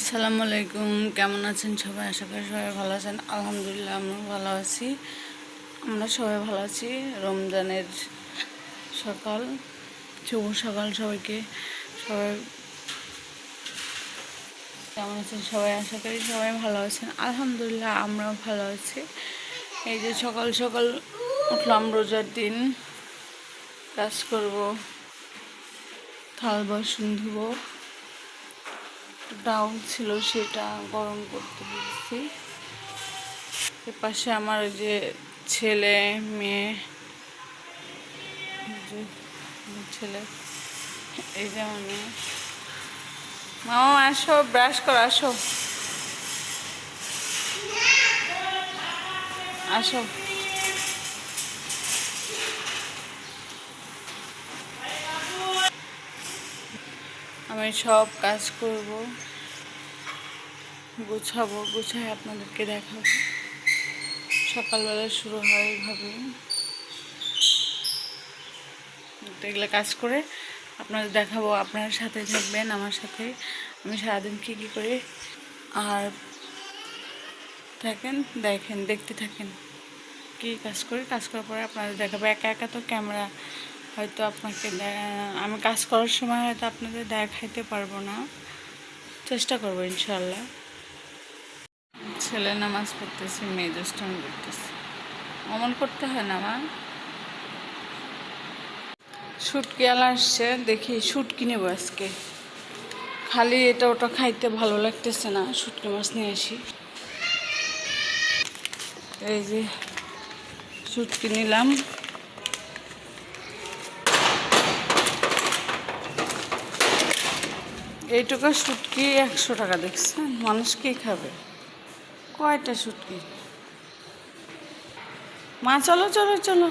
আসসালামু আলাইকুম। কেমন আছেন সবাই? আশা করি সবাই ভালো আছেন। আলহামদুলিল্লাহ আমরা ভালো আছি। আমরা সবাই ভালো আছি। রমজানের সকাল, শুভ সকাল সবাইকে। সবাই কেমন আছেন সবাই? আশা করি সবাই ভালো আছেন। আলহামদুলিল্লাহ, আমরাও ভালো আছি। এই যে সকাল সকাল উঠলাম রোজার দিন। কাজ করব, থাল বাসন ধুবো। ডাউন ছিল সেটা গরম করতে দিয়েছি এর পাশে আমার যে ছেলে, মেয়ে ছেলে, এই যে আমার মামা, আসো ব্রাশ করো, আসো। আসো। আমি সব কাজ করব, গুছাবো গুছাই আপনাদেরকে দেখাবো। সকালবেলা শুরু হয় এইভাবে। এগুলো কাজ করে আপনাদের দেখাবো, আপনারা সাথে থাকবেন, আমার সাথে। আমি সারাদিন কী কী করি? আর থাকেন, দেখেন, দেখতে থাকেন। কী কাজ করি? কাজ করার পরে আপনাদের দেখাবো। একা একা তো ক্যামেরা হয়তো আপনাকে আমি কাজ করার সময় হয়তো আপনাদের দেখাইতে পারব না। চেষ্টা করব ইনশাল্লাহ ছেলে নামাজ পড়তেছে, মেয়ে দুষ্টামি করতেছে। অমন করতে হয় না, মা। শুটকি আলা আসছে, দেখি শুটকি নেব আজকে। খালি এটা ওটা খাইতে ভালো লাগতেছে না, শুটকি মাছ নিয়ে আসি। এই যে শুটকি নিলাম। এইটুকু শুটকি একশো টাকা দেখছেন? মানুষ কি খাবে? কয়টা শুটকি? মা চলো চলো চলো।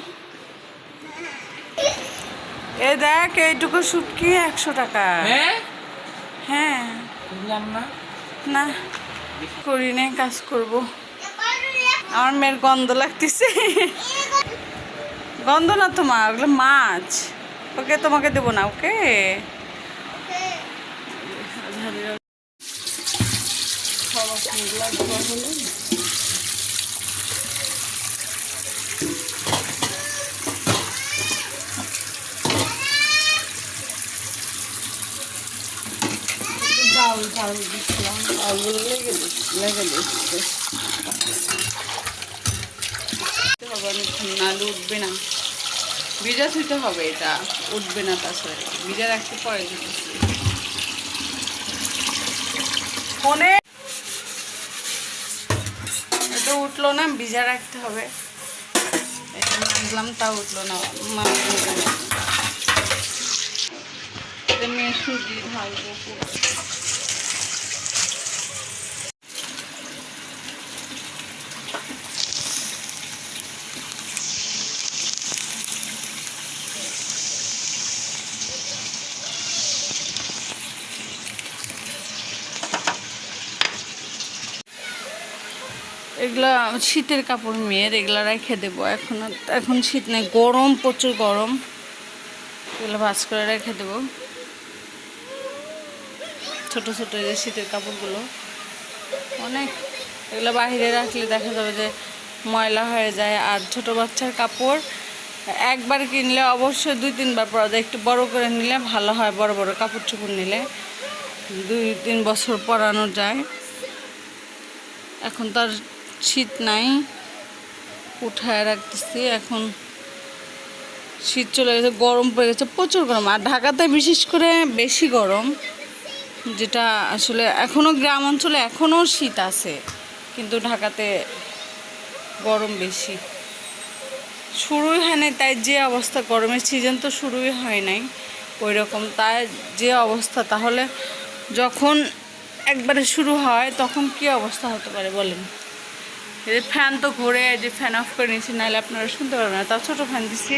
এ দেখ এইটুকু শুটকি একশো টাকা। হ্যাঁ? হ্যাঁ। না। না করি নাই কাজ করব। আমার মেয়ের গন্ধ লাগতেছে। গন্ধ না তোমার ওগুলো মাছ। ওকে তোমাকে দেবো না ওকে? ডাল দিচ্ছিলাম উঠবে না ভিজা থুইতে হবে এটা উঠবে না তাছাড়া ভিজা রাখতে পরে ফোনে। এটা উঠল না, ভিজা রাখতে হবে। এটা মানলাম তা উঠল না মানে মেয়ে সুজি ঢালবো এগুলা শীতের কাপড় মেয়ের এগুলা রেখে দেবো। এখন এখন শীত নেই, গরম, প্রচুর গরম। এগুলো ভাজ করে রেখে দেবো। ছোট ছোট যে শীতের কাপড়গুলো। অনেক। এগুলো বাইরে রাখলে দেখা যাবে যে ময়লা হয়ে যায়। আর ছোট বাচ্চার কাপড় একবার কিনলে অবশ্যই দুই, তিনবার পরা যায়। একটু বড় করে নিলে ভালো হয়, বড় বড় কাপড় চোপড় নিলে। দুই, তিন বছর পরানো যায়। এখন তার শীত নাই, উঠায় রাখতেছি। এখন শীত চলে গেছে, গরম পড়ে গেছে, প্রচুর গরম। আর ঢাকাতে বিশেষ করে বেশি গরম, যেটা আসলে এখনও গ্রাম অঞ্চলে এখনও শীত আছে, কিন্তু ঢাকাতে গরম বেশি। শুরুই হয় নাই, তাই যে অবস্থা, গরমের সিজন তো শুরুই হয় নাই ওই রকম তাই যে অবস্থা, তাহলে যখন একবারে শুরু হয়, তখন কি অবস্থা হতে পারে বলেন? যে ফ্যান তো ঘুরে যে ফ্যান অফ করে নিয়েছি, নাহলে আপনারা শুনতে পারবেন না। তাও ছোটো ফ্যান দিচ্ছি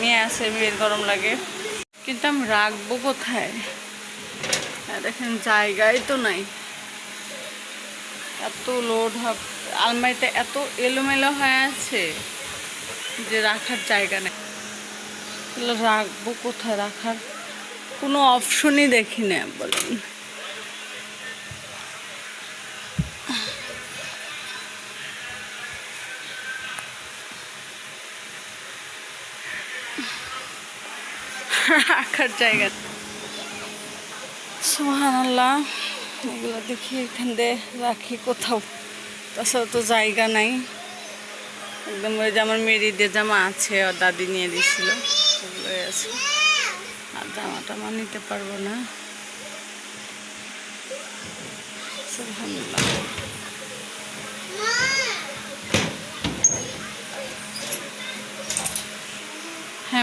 মেয়ে আছে, মেয়ের গরম লাগে। কিন্তু আমি রাখব কোথায়? দেখেন জায়গায় তো নাই। এত লোড হবে আলমারিতে এত এলোমেলো হয়ে আছে যে রাখার জায়গা নেই। রাখব কোথায়? রাখার কোনো অপশনই দেখি না, বলেন। বসার জায়গা। সুহান আল্লাহ এগুলো দেখি এখান দিয়ে রাখি কোথাও। তাছাড়া তো জায়গা নাই। একদম ওই যে আমার মেরিদের জামা আছে, ওর দাদি নিয়ে দিছিল ওগুলোই আছে। আর জামা টামা নিতে পারব না। সুবহানাল্লাহ। হ্যাঁ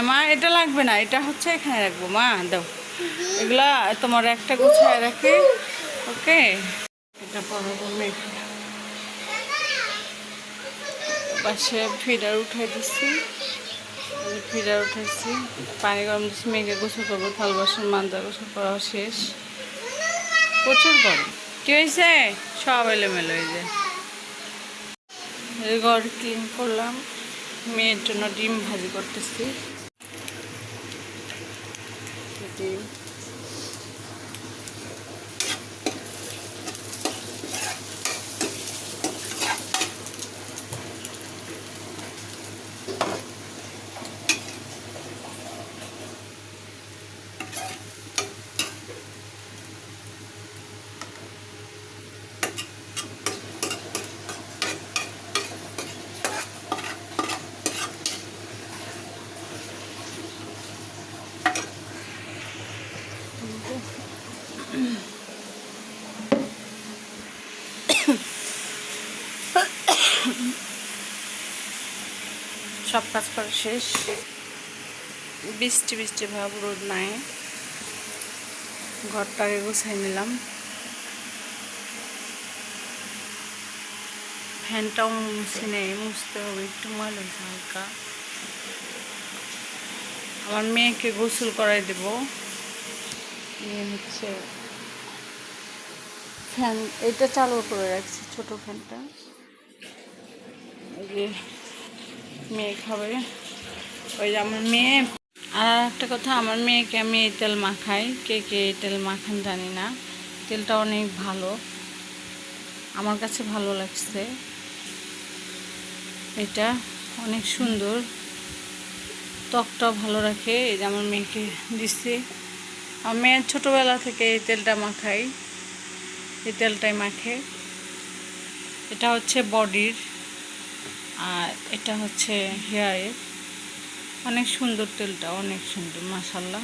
মা, এটা লাগবে না, এটা হচ্ছে এখানে রাখব। মা, দাও। এগুলা তোমার একটা গুছায় রাখি, ওকে? এটা পাশে ফিডার উঠাই দিচ্ছি। ফিডার উঠাইছি। পানি গরম দিচ্ছি মেঘে গোসল করব, থাল বাসন, মান্দা গোসল করা শেষ। প্রচুর গরম। কি হয়েছে? সব এলোমেলো হয়ে যায় ঘর ক্লিন করলাম। মেয়ের জন্য ডিম ভাজি করতেছি। ডিম সব কাজ করা শেষ। বৃষ্টি বৃষ্টি ভাব, রোদ নাই। ঘরটাকে গুছাই নিলাম। ফ্যানটাও মুছে নেই, মুছতে হবে, একটু ময়লা হয়েছে হালকা আমার মেয়েকে গোসল করাই দেব। ইয়ে হচ্ছে ফ্যান, এটা চালু করে রাখছি, ছোট ফ্যানটা। যে মেয়ে খাবে। ওই যে আমার মেয়ে। আর একটা কথা, আমার মেয়েকে আমি এই তেল মাখাই। কে কে এই তেল মাখান জানি না। তেলটা অনেক ভালো। আমার কাছে ভালো লাগছে। এটা অনেক সুন্দর। ত্বকটাও ভালো রাখে। এই যে আমার মেয়েকে দিচ্ছি। আমার মেয়ের ছোটোবেলা থেকে এই তেলটা মাখাই এই তেলটাই মাখে। এটা হচ্ছে বডির আর এটা হচ্ছে হেয়ারের অনেক সুন্দর তেলটা, অনেক সুন্দর মাসাল্লাহ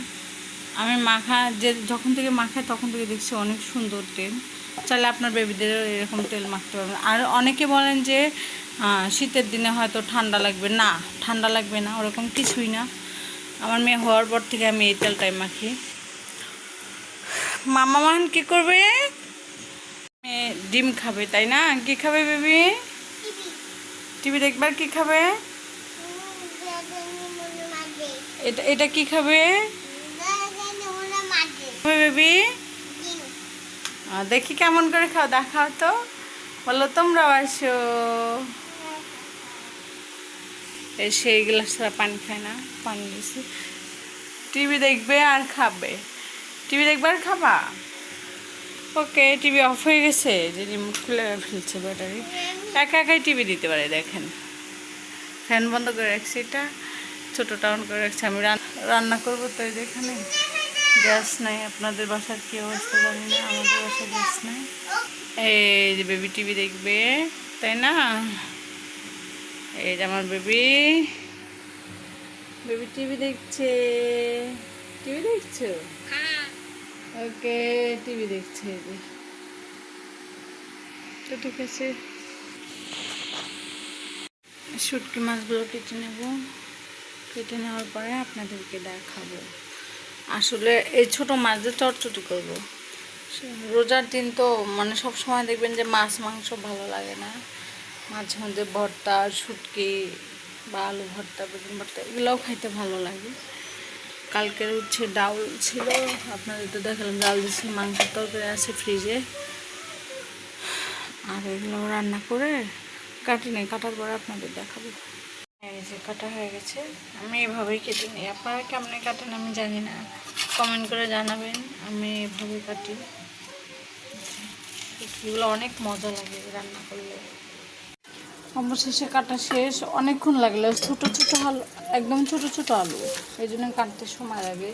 আমি মাখা, যে যখন থেকে মাখাই তখন থেকে দেখছি অনেক সুন্দর তেল। চাইলে আপনার বেবিদের এরকম তেল মাখতে পারবেন। আর অনেকে বলেন যে শীতের দিনে হয়তো ঠান্ডা লাগবে। না, ঠান্ডা লাগবে না, ওরকম কিছুই না। আমার মেয়ে হওয়ার পর থেকে আমি এই তেলটাই মাখি। মামা মান কী করবে? ডিম খাবে, তাই না? কি খাবে বেবি? টিভি দেখবার কি খাবে? এটা এটা কি খাবে? দেখি কেমন করে খাও, দেখাও তো। বলো, তোমরাও আসো। সেই গ্লাস ছাড়া পানি খায় না, পানি টিভি দেখবে আর খাবে। টিভি দেখবে আর খাবা? ওকে টিভি অফ হয়ে গেছে, যে রিমোট খুলে ফেলছে ব্যাটারি একা একাই টিভি দিতে পারে, দেখেন। ফ্যান বন্ধ করে রাখছি এটা, ছোটো টাউন করে রাখছি। আমি রান- রান্না করব তো এখানে। গ্যাস নাই, আপনাদের বাসার কী অবস্থা জানি না, আমাদের বাসায় গ্যাস নাই। এই যে বেবি টিভি দেখবে, তাই না? এই যে আমার বেবি বেবি টিভি দেখছে। টিভি দেখছ? ওকে টিভি দেখছে যে। তো ঠিক আছে। শুটকি মাছগুলো কেটে নেব। কেটে নেওয়ার পরে আপনাদেরকে দেখাবো। আসলে এই ছোট মাছদের চটচটি করব, রোজার দিন তো মানে সব সময় দেখবেন যে মাছ, মাংস ভালো লাগে না। মাঝে মধ্যে ভর্তা, শুটকি বা আলু ভর্তা, বেগুন ভর্তা, এগুলোও খাইতে ভালো লাগে। কালকের হচ্ছে ডাউল ছিল, আপনাদের তো দেখালাম ডাল দিচ্ছি মাংস তরকারি আছে ফ্রিজে। আর এগুলো রান্না করে কাটি নেই, কাটার পরে আপনাদের দেখাবো। এই যে কাটা হয়ে গেছে। আমি এভাবেই কেটে নিই। আপনারা কেমন কাটেন আমি জানি না। কমেন্ট করে জানাবেন, আমি এভাবে কাটি। এগুলো অনেক মজা লাগে রান্না করলে। অবশেষে কাটা শেষ। অনেকক্ষণ লাগল। ছোট ছোট আলু একদম ছোট ছোট আলু। এই জন্য কাটতে সময় লাগে।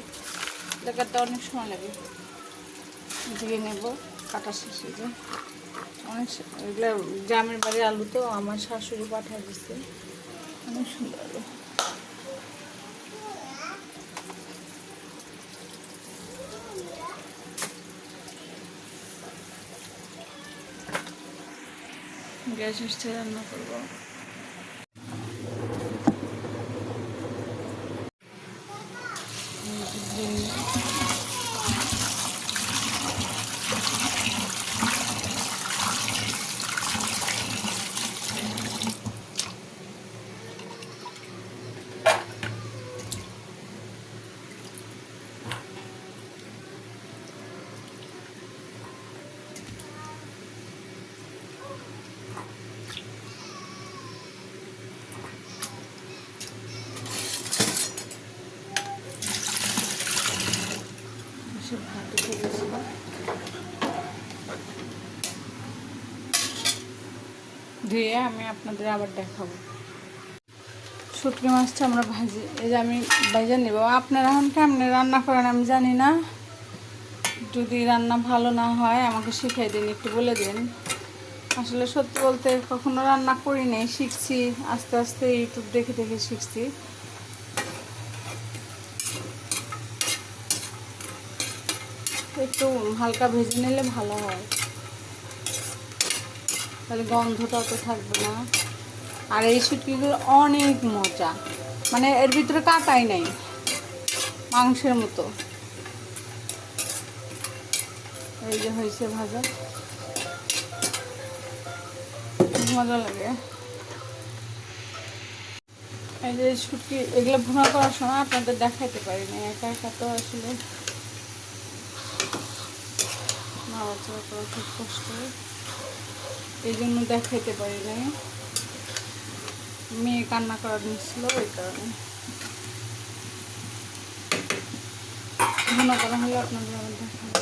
কাটতে অনেক সময় লাগে। ধুয়ে নেব। কাটা শেষ এই যে অনেক এগুলো গ্রামের বাড়ির আলু তো আমার শাশুড়ি পাঠিয়ে দিচ্ছে অনেক সুন্দর আলু। গ্যাস উঠছে রান্না করব ধুয়ে আমি আপনাদের আবার দেখাবো। শুটকি মাছটা আমরা ভাজি, এই যে আমি ভাজা নেব। আপনারা এখন কেমনে রান্না করেন আমি জানি না। যদি রান্না ভালো না হয়, আমাকে শিখিয়ে দিন, একটু বলে দিন। আসলে সত্যি বলতে কখনো রান্না করি নাই, শিখছি, আস্তে আস্তে ইউটিউব দেখে দেখে শিখছি। একটু হালকা ভেজে নিলে ভালো হয়। তাহলে গন্ধটা তো থাকবে না। আর এই শুটকিগুলো অনেক মজা। মানে এর ভিতরে কাটাই নাই, মাংসের মতো। এই যে হয়েছে ভাজা। মজা লাগে। এই যে শুটকি, এগুলো ভুনা করার সময় আপনাদের দেখাইতে পারি না একা একা তো আসলে খুব কষ্ট। এই জন্য দেখাইতে পারি নাই। মেয়ে কান্না করার নিচ্ছিল ওই কারণে। ভুনা করা হলে আপনাদের আবার দেখাবো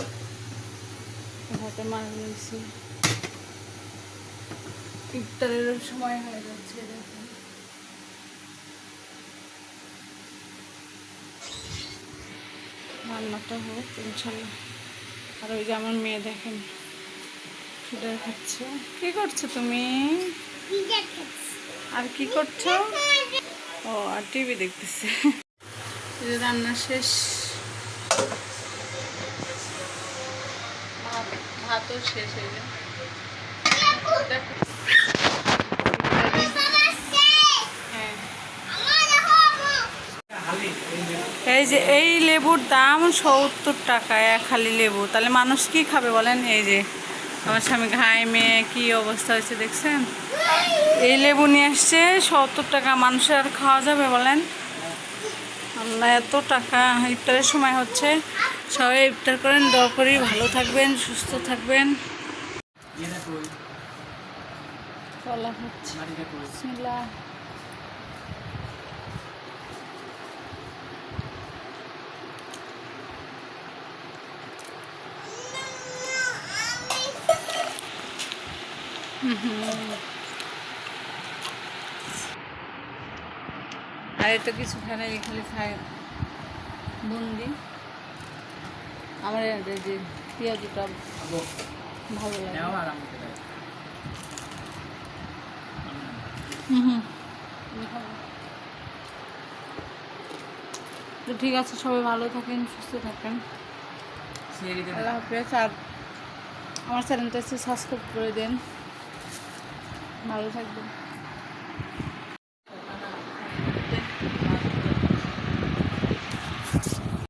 হাতে মার নিয়েছি। ইফতারের সময় হয়ে যাচ্ছে রান্নাটা হোক, ইনশাল্লাহ। আর ওই যে আমার মেয়ে দেখেন। খাচ্ছে কি করছ তুমি? আর কি করছ? ও, আর টিভি দেখতেছে। রান্না শেষ। ভাত- ভাতও শেষ হয়ে যায় হ্যাঁ। এই যে এই লেবুর দাম সত্তর টাকা, এক খালি লেবু। তাহলে মানুষ কি খাবে বলেন? এই যে আমার স্বামী ঘাই মেয়ে কী অবস্থা হয়েছে দেখছেন? এই লেবু নিয়ে আসছে সত্তর টাকা মানুষের আর খাওয়া যাবে বলেন। আল্লাহ এত টাকা ইফতারের সময় হচ্ছে। সবাই ইফতার করেন দোয়া করি ভালো থাকবেন সুস্থ থাকবেন। চলা হচ্ছে আর এটা কিছু খায় না খালি খায় বুন্দি আমার যে পেঁয়াজটা ভালো লাগে। তো ঠিক আছে সবাই ভালো থাকেন সুস্থ থাকেন। আল্লাহ হাফেজ। আর আমার চ্যানেলটা সাবস্ক্রাইব করে দেন। ভালো থাকবেন।